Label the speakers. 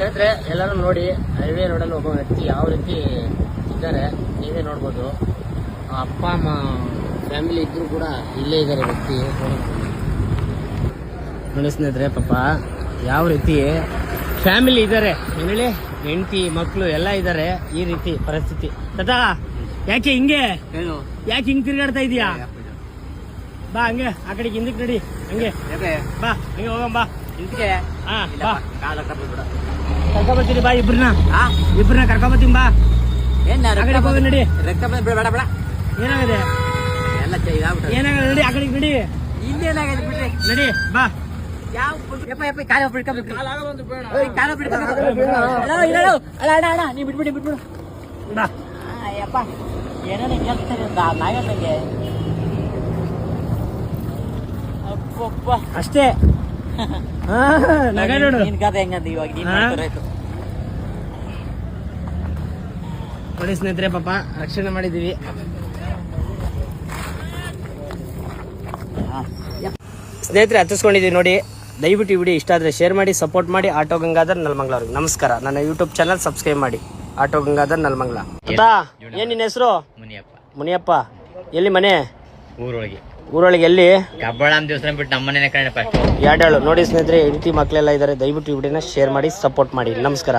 Speaker 1: ಸ್ನೇಹಿತರೆ ಎಲ್ಲರೂ ನೋಡಿ ಹೈವೇ ರೋಡಲ್ಲಿ ಒಬ್ಬ ವ್ಯಕ್ತಿ ಯಾವ ರೀತಿ ಇದ್ದಾರೆ ನೀವೇ ನೋಡ್ಬೋದು. ಅಪ್ಪ ಅಮ್ಮ ಫ್ಯಾಮಿಲಿ ಇದ್ದರೂ ಕೂಡ ಇಲ್ಲೇ ಇದ್ದಾರೆ ವ್ಯಕ್ತಿ. ನೋಡಿ ಸ್ನೇಹಿತರೆ ಪಾಪ ಯಾವ ರೀತಿ ಫ್ಯಾಮಿಲಿ ಇದ್ದಾರೆ. ಹೇಳಿ ಹೆಂಡತಿ ಮಕ್ಕಳು ಎಲ್ಲ ಇದ್ದಾರೆ ಈ ರೀತಿ ಪರಿಸ್ಥಿತಿ. ತತಾ ಯಾಕೆ ಹಿಂಗೆ? ಯಾಕೆ ಹಿಂಗ್ ತಿರ್ಗಾಡ್ತಾ ಇದೀಯಾ? ಬಾ ಹಂಗೆ ಆ ಕಡೆಗೆ ಹಿಂದಕ್ಕೆ ನಡಿ. ಹಂಗೆ. ಬಾ ಹಂಗೆ ಹೋಗಂಬಾ ಬಾ. ಹಾ ಬಾ. ಕರ್ಕೊಬತ್ತೀನಿ ಬಾ ಇಬ್ರನ್ನ.
Speaker 2: ಹಾ
Speaker 1: ಇಬ್ರನ್ನ ಕರ್ಕೊಬತ್ತೀನಿ ಬಾ.
Speaker 2: ಏನ್
Speaker 1: ಕಡೆ ಹೋಗಿ ನಡಿ.
Speaker 2: ರಕ್ತ ಬಂದ್ ಬೇಡ ಬೇಡ
Speaker 1: ಏನಾಗಿದೆ?
Speaker 2: ಎಲ್ಲ
Speaker 1: ಏನಾಗಿದೆ? ನಡಿ ಆ ಕಡೆಗೆ ನಡಿ.
Speaker 2: ಇನ್ನೇನಾಗಿದೆ ಬಿಡ್ರಿ?
Speaker 1: ನಡಿ ಬಾ.
Speaker 2: ಯಾವ ಯಪ್ಪ ಯಪ್ಪ ಕಾಲ ಬಿಡ್ಕೊಬೇಕು ಕಾಲ ಬಿಡ್ಕೊಬೇಕು ಅಲ್ಲ, ಇಲ್ಲ, ಇಲ್ಲ. ಅಲ್ಲ ಅಣ್ಣ ಅಣ್ಣ ನೀ ಬಿಟ್ಬಿಡಿ ಬಿಟ್ಬಿಡು.
Speaker 1: ಬಾ.
Speaker 2: ಯಪ್ಪ. ನಾಗಂಗೆ ಅಪ್ಪಪ್ಪ.
Speaker 1: ಅಷ್ಟೇ.
Speaker 2: ನಿನ್ ಕತೆ ಹೆಂಗಂತ ಇವಾಗ ನೀನ್
Speaker 1: ಹಾ?
Speaker 2: ಮಾಡ್ತಾರಾಯ್ತು
Speaker 1: ನೋಡಿ ಸ್ನೇಹಿತರೆ ಪಾಪ ರಕ್ಷಣೆ ಮಾಡಿದೀವಿ ಸ್ನೇಹಿತರೆ ಹತ್ತಿಸ್ಕೊಂಡಿದ್ದೀವಿ ನೋಡಿ. ದಯವಿಟ್ಟು ಈ ವಿಡಿಯೋ ಇಷ್ಟ ಆದರೆ ಶೇರ್ ಮಾಡಿ ಸಪೋರ್ಟ್ ಮಾಡಿ ಆಟೋ ಗಂಗಾಧರ್ ನಲ್ಮಂಗ್ಲ ಅವ್ರಿಗೆ. ನಮಸ್ಕಾರ. ನನ್ನ ಯೂಟ್ಯೂಬ್ ಚಾನಲ್ ಸಬ್ಸ್ಕ್ರೈಬ್ ಮಾಡಿ. ಆಟೋ ಗಂಗಾಧರ್ ನಲ್ಮಂಗ್ಲ ಏನ್ ನಿನ್ನ ಹೆಸರು?
Speaker 2: ಮುನಿಯಪ್ಪ.
Speaker 1: ಮುನಿಯಪ್ಪ. ಎಲ್ಲಿ ಮನೆ?
Speaker 2: ಊರೊಳಗೆ.
Speaker 1: ಊರೊಳಗೆ ಎಲ್ಲಿ
Speaker 2: ಕಬ್ಬಳಾಮ್ ದಿವಸ ಬಿಟ್ಟು ನಮ್ಮನೆ ಕಡೆ
Speaker 1: ಎರಡೇಳು. ನೋಡಿ ಸ್ನೇಹಿತರೆ ಹೆಂಡತಿ ಮಕ್ಕಳೆಲ್ಲ ಇದ್ದಾರೆ ದಯವಿಟ್ಟು ಈ ವಿಡಿಯೋನ ಶೇರ್ ಮಾಡಿ ಸಪೋರ್ಟ್ ಮಾಡಿ. ನಮಸ್ಕಾರ.